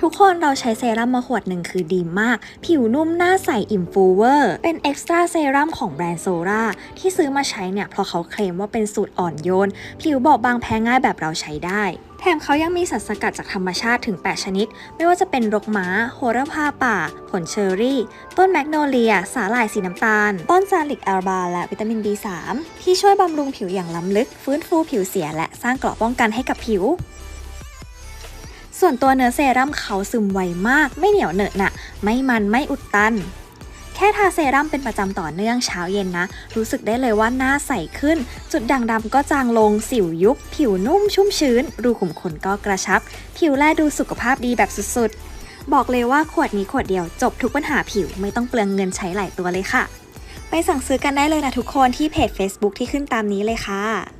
ทุกคนเราใช้เซรั่มมาขวดหนึ่งคือดีมาก ผิวนุ่มหน้าใสอิ่มฟูเวอร์ เป็นเอ็กซ์ตร้าเซรั่มของแบรนด์โซราที่ซื้อมาใช้เนี่ยเพราะเขาเคลมว่าเป็นสูตรอ่อนโยน ผิวบอบบางแพ้ง่ายแบบเราใช้ได้ แถมเขายังมีสารสกัดจากธรรมชาติถึง 8 ชนิด ไม่ว่าจะเป็นรกม้า โหระพาป่า ผลเชอร์รี่ ต้นแมกโนเลีย สาหร่ายสีน้ำตาล ต้นซาลิกแอลบา และวิตามิน B3 ที่ช่วยบำรุงผิวอย่างล้ำลึก ฟื้นฟูผิวเสียและสร้างเกราะป้องกันให้กับผิว ส่วนตัวเนื้อเซรั่มเขาซึมไวมาก ไม่เหนียวเหนอะหนะไม่มันไม่อุดตัน แค่ทาเซรั่มเป็นประจำต่อเนื่องเช้าเย็นนะ รู้สึกได้เลยว่าหน้าใสขึ้น จุดด่างดำก็จางลง สิวยุบ ผิวนุ่มชุ่มชื้น รูขุมขนก็กระชับ ผิวแลดูสุขภาพดีแบบสุดๆ บอกเลยว่าขวดนี้ขวดเดียวจบทุกปัญหาผิวไม่ต้องเปลืองเงินใช้หลายตัวเลยค่ะ ไปสั่งซื้อกันได้เลยนะทุกคนที่เพจ Facebook ที่ขึ้นตามนี้เลยค่ะ